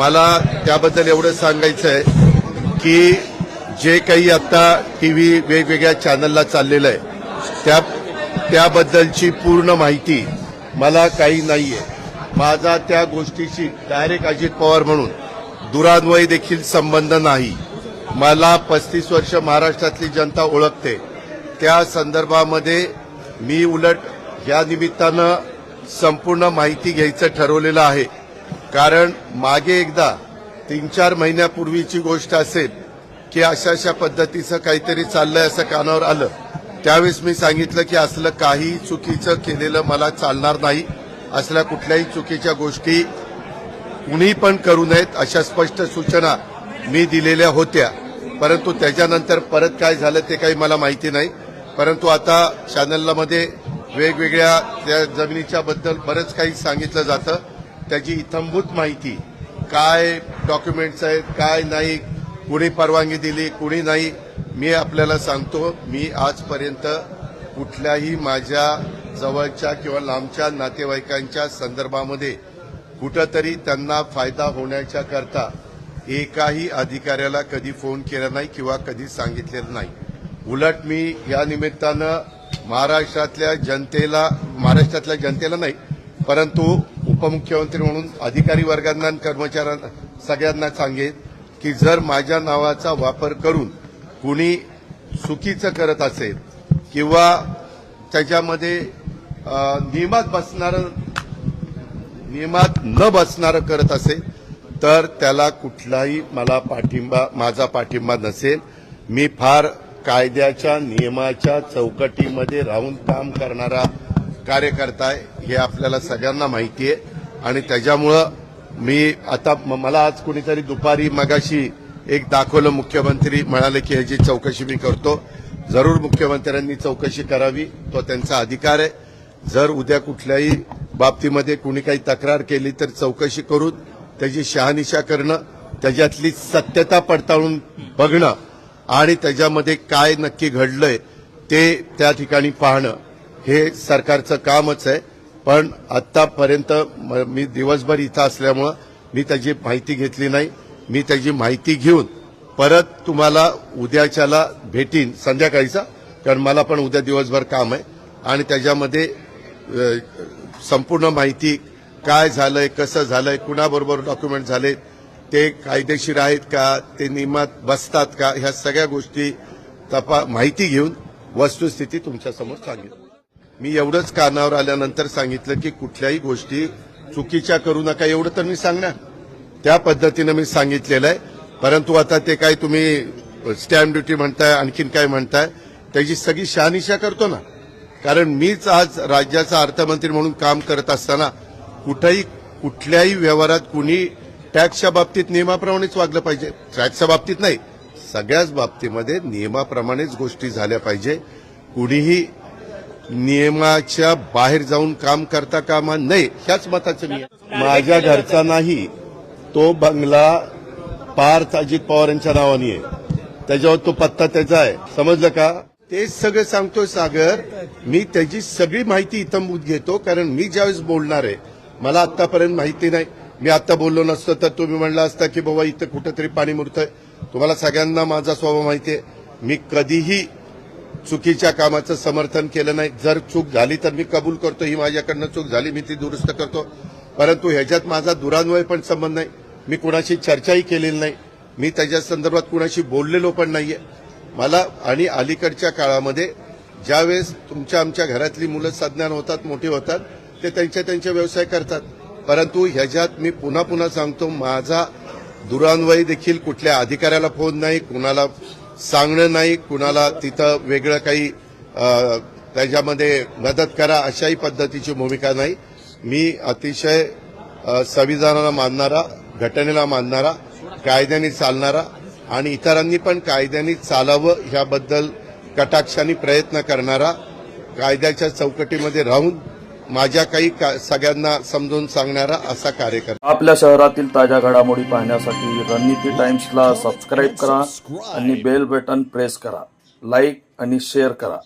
मला त्याबद्दल एवढं सांगायचं आहे की जे काही आता टी व्ही वेगवेगळ्या चॅनलला चाललेलं आहे त्या त्याबद्दलची पूर्ण माहिती मला काही नाही आहे माझा त्या गोष्टीशी डायरेक्ट अजित पवार म्हणून दुरान्वय देखील संबंध नाही. मला पस्तीस वर्ष महाराष्ट्रातली जनता ओळखते. त्या संदर्भामध्ये मी उलट या निमित्तानं संपूर्ण माहिती घ्यायचं ठरवलेलं आहे कारण मागे एकदा तीन चार महिन्यापूर्वीची गोष्ट असेल की अशा अशा पद्धतीचं काहीतरी चाललंय असं कानावर आलं त्यावेळेस मी सांगितलं की असलं काही चुकीचं केलेलं मला चालणार नाही असल्या कुठल्याही चुकीच्या गोष्टी कुणी पण करू नयेत अशा स्पष्ट सूचना मी दिलेल्या होत्या. परंतु त्याच्यानंतर परत काय झालं ते काही मला माहिती नाही. परंतु आता चॅनलमध्ये वेगवेगळ्या त्या जमिनीच्या बद्दल बरंच काही सांगितलं जातं. त्याची इथंभूत माहिती. काय डॉक्युमेंट्स आहेत काय नाही कुणी परवानगी दिली कुणी नाही मी आपल्याला सांगतो मी आजपर्यंत कुठल्याही माझ्या जवळच्या किंवा लांबच्या नातेवाईकांच्या संदर्भामध्ये कुठंतरी त्यांना फायदा होण्याच्या करता एकाही अधिकाऱ्याला कधी फोन केला नाही किंवा कधी सांगितलेलं नाही. उलट मी या निमित्तानं महाराष्ट्रातल्या जनतेला महाराष्ट्रातल्या जनतेला नाही परंतु उपमुख्यमंत्री म्हणून अधिकारी वर्गांना आणि कर्मचाऱ्यांना सगळ्यांना सांगेन की जर माझ्या नावाचा वापर करून कुणी चुकीचं करत असेल किंवा त्याच्यामध्ये नियमात बसणारं नियमात न बसणारं करत असेल तर त्याला कुठलाही मला पाठिंबा माझा पाठिंबा नसेल. मी फार कायद्याच्या नियमाच्या चौकटीमध्ये राहून काम करणारा कार्यकर्ता आहे हे आपल्याला सगळ्यांना माहिती आहे आणि त्याच्यामुळं मी आता मला आज कुणीतरी दुपारी मगाशी एक दाखवलं मुख्यमंत्री म्हणाले की ह्याची चौकशी मी करतो. जरूर मुख्यमंत्र्यांनी चौकशी करावी तो त्यांचा अधिकार आहे. जर उद्या कुठल्याही बाबतीमध्ये कुणी काही तक्रार केली तर चौकशी करून त्याची शहानिशा करणं त्याच्यातली सत्यता पडताळून बघणं आणि त्याच्यामध्ये काय नक्की घडलंय ते त्या ठिकाणी पाहणं. हे सरकारचं कामच आहे. पण आतापर्यंत मी दिवसभर इथं असल्यामुळं मी त्याची माहिती घेतली नाही. मी त्याची माहिती घेऊन परत तुम्हाला उद्याच्याला भेटीन संध्याकाळीचा कारण मला पण उद्या दिवसभर काम आहे. आणि त्याच्यामध्ये संपूर्ण माहिती काय झालंय कसं झालंय कुणाबरोबर डॉक्युमेंट झाले ते कायदेशीर आहेत का ते नियमात बसतात का ह्या सगळ्या गोष्टी तपा माहिती घेऊन वस्तुस्थिती तुमच्यासमोर सांगेल मी एवढंच कानावर आल्यानंतर सांगितलं की कुठल्याही गोष्टी चुकीच्या करू नका एवढं तर मी सांगणार. त्या पद्धतीनं मी सांगितलेलं आहे. परंतु आता ते काय तुम्ही स्टॅम्प ड्युटी म्हणताय आणखीन काय म्हणताय त्याची सगळी शहानिशा करतो ना. कारण मीच आज राज्याचा अर्थमंत्री म्हणून काम करत असताना कुठेही कुठल्याही व्यवहारात कुणी टॅक्सच्या बाबतीत नियमाप्रमाणेच वागलं पाहिजे. टॅक्सच्या बाबतीत नाही. सगळ्याच बाबतीमध्ये नियमाप्रमाणेच गोष्टी झाल्या पाहिजे. कुणीही नियमाच्या बाहेर जाऊन काम करता कामा नये ह्याच मताचं मी माझ्या घरचा नाही तो बंगला पार्थ अजित पवार यांच्या नावाने आहे. त्याच्यावर तो पत्ता त्याचा आहे. समजलं का? तेच सगळं सांगतोय सागर. मी त्याची सगळी माहिती इथंभूत घेतो कारण मी ज्यावेळेस बोलणार आहे मला आतापर्यंत माहिती नाही. मी आता बोललो नसतो तर तुम्ही म्हणला असता की बाबा इथं कुठंतरी पाणी मुरतंय. तुम्हाला सगळ्यांना माझा स्वभाव माहिती आहे. मी कधीही चुकीच्या कामाचं समर्थन केलं नाही. जर चूक झाली तर मी कबूल करतो. ही माझ्याकडनं चूक झाली मी ती दुरुस्त करतो. परंतु ह्याच्यात माझा दुरान्वय पण संबंध नाही. मी कुणाशी चर्चाही केलेली नाही. मी त्याच्या संदर्भात कुणाशी बोललेलो पण नाहीये. मला आणि अलीकडच्या काळामध्ये ज्यावेळेस तुमच्या आमच्या घरातली मुलं सज्ञान होतात मोठी होतात ते त्यांच्या त्यांचे व्यवसाय करतात. परंतु ह्याच्यात मी पुन्हा पुन्हा सांगतो माझा दुरान्वयी देखील कुठल्या अधिकाऱ्याला फोन नाही कुणाला सांगणं नाही कुणाला तिथं वेगळं काही त्याच्यामध्ये मदत करा अशाही पद्धतीची भूमिका नाही. मी अतिशय संविधानाला मानणारा घटनेला मानणारा कायद्याने चालणारा आणि इतरांनी पण कायद्याने चालावं ह्याबद्दल कटाक्षाने प्रयत्न करणारा कायद्याच्या चौकटीमध्ये राहून माझ्या काही का- सगळ्यांना समजून सांगणारा असा कार्यक्रम. आपल्या शहरातील ताज्या घडामोडी पाहण्यासाठी रणनीती टाइम्सला सबस्क्राईब करा आणि बेल बटन प्रेस करा. लाईक आणि शेअर करा.